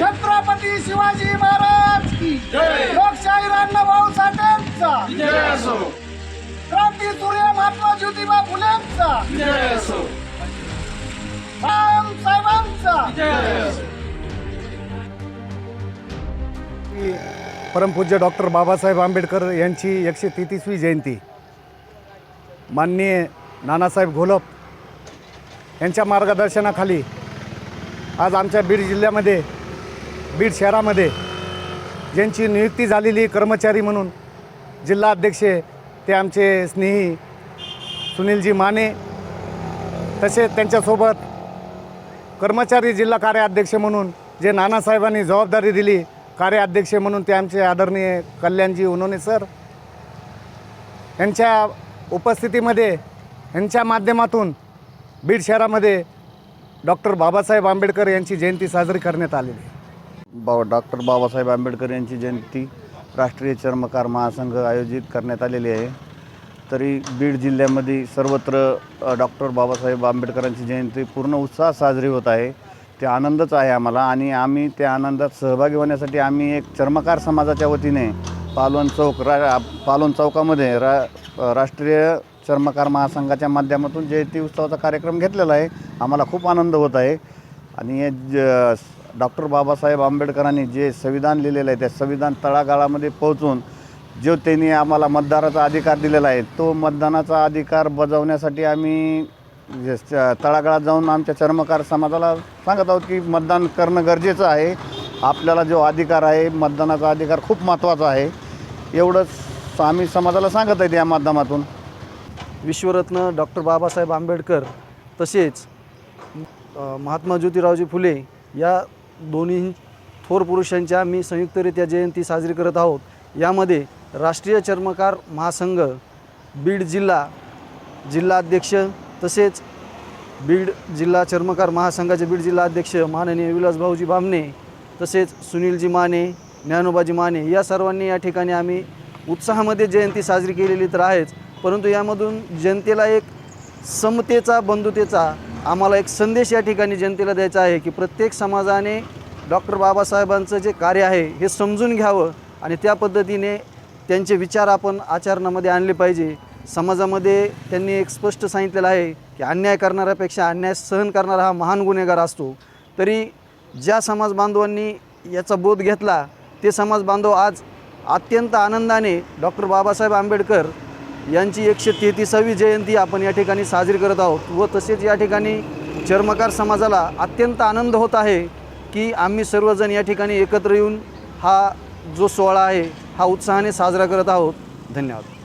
छत्रपती शिवाजी महाराज की लोकशाही अण्णाभाऊ साठेंचा. क्रांती सूर्य महात्मा ज्योतिबा फुलेंचा. परमपूज्य डॉक्टर बाबासाहेब आंबेडकर यांची एकशे तेहतीसवी जयंती. माननीय नानासाहेब घोलप यांच्या मार्गदर्शनाखाली आज आमच्या बीड जिल्ह्यामध्ये बीड शहरामध्ये ज्यांची नियुक्ती झालेली कर्मचारी म्हणून जिल्हा अध्यक्ष ते आमचे स्नेही सुनीलजी माने तसेच त्यांच्यासोबत कर्मचारी जिल्हा कार्याध्यक्ष म्हणून जे नानासाहेबांनी जबाबदारी दिली कार्याध्यक्ष म्हणून ते आमचे आदरणीय कल्याणजी उन्होने सर यांच्या उपस्थितीमध्ये यांच्या माध्यमातून बीड शहरामध्ये डॉक्टर बाबासाहेब आंबेडकर यांची जयंती साजरी करण्यात आलेली आहे. बा डॉक्टर बाबासाहेब आंबेडकर यांची जयंती राष्ट्रीय चर्मकार महासंघ आयोजित करण्यात आलेली आहे. तरी बीड जिल्ह्यामध्ये सर्वत्र डॉक्टर बाबासाहेब आंबेडकरांची जयंती पूर्ण उत्साहात साजरी होत आहे. ते आनंदच आहे आम्हाला आणि आम्ही त्या आनंदात सहभागी होण्यासाठी आम्ही एक चर्मकार समाजाच्या वतीने पालवण चौक रा पालवण चौकामध्ये रा राष्ट्रीय चर्मकार महासंघाच्या माध्यमातून जयंती उत्सवाचा कार्यक्रम घेतलेला आहे. आम्हाला खूप आनंद होत आहे. आणि हे ज डॉक्टर बाबासाहेब आंबेडकरांनी जे संविधान लिहिलेलं आहे त्या संविधान तळागाळामध्ये पोहोचून जो त्यांनी आम्हाला मतदाराचा अधिकार दिलेला आहे तो मतदानाचा अधिकार बजावण्यासाठी आम्ही तळागाळात जाऊन आमच्या चर्मकार समाजाला सांगत आहोत की मतदान करणं गरजेचं आहे. आपल्याला जो अधिकार आहे मतदानाचा अधिकार खूप महत्त्वाचा आहे. एवढंच आम्ही समाजाला सांगत आहेत या माध्यमातून. विश्वरत्न डॉक्टर बाबासाहेब आंबेडकर तसेच महात्मा ज्योतिरावजी फुले या दोन्ही थोर पुरुषांच्या मी संयुक्तरित्या जयंती साजरी करत आहोत. यामध्ये राष्ट्रीय चर्मकार महासंघ बीड जिल्हा जिल्हाध्यक्ष तसेच बीड जिल्हा चर्मकार महासंघाचे बीड जिल्हा अध्यक्ष माननीय विलास भाऊजी बामणे तसेच सुनीलजी माने ज्ञानोबाजी माने या सर्वांनी या ठिकाणी आम्ही उत्साहामध्ये जयंती साजरी केलेली तर आहेच. परंतु यामधून जनतेला एक समतेचा बंधुतेचा आम्हाला एक संदेश या ठिकाणी जनतेला द्यायचा आहे की प्रत्येक समाजाने डॉक्टर बाबासाहेबांचं जे कार्य आहे हे समजून घ्यावं आणि त्या पद्धतीने त्यांचे विचार आपण आचरणामध्ये आणले पाहिजे. समाजामध्ये त्यांनी एक स्पष्ट सांगितलेलं आहे की अन्याय करणाऱ्यापेक्षा अन्याय सहन करणारा हा महान गुन्हेगार असतो. तरी ज्या समाज बांधवांनी याचा बोध घेतला ते समाज बांधव आज अत्यंत आनंदाने डॉक्टर बाबासाहेब आंबेडकर यांची एकशे तेहतीसावी जयंती आपण या ठिकाणी साजरी करत आहोत व तसेच या ठिकाणी चर्मकार समाजाला अत्यंत आनंद होत आहे की आम्ही सर्वजण या ठिकाणी एकत्र येऊन हा जो सोहळा आहे हा उत्साहाने साजरा करत आहोत. धन्यवाद.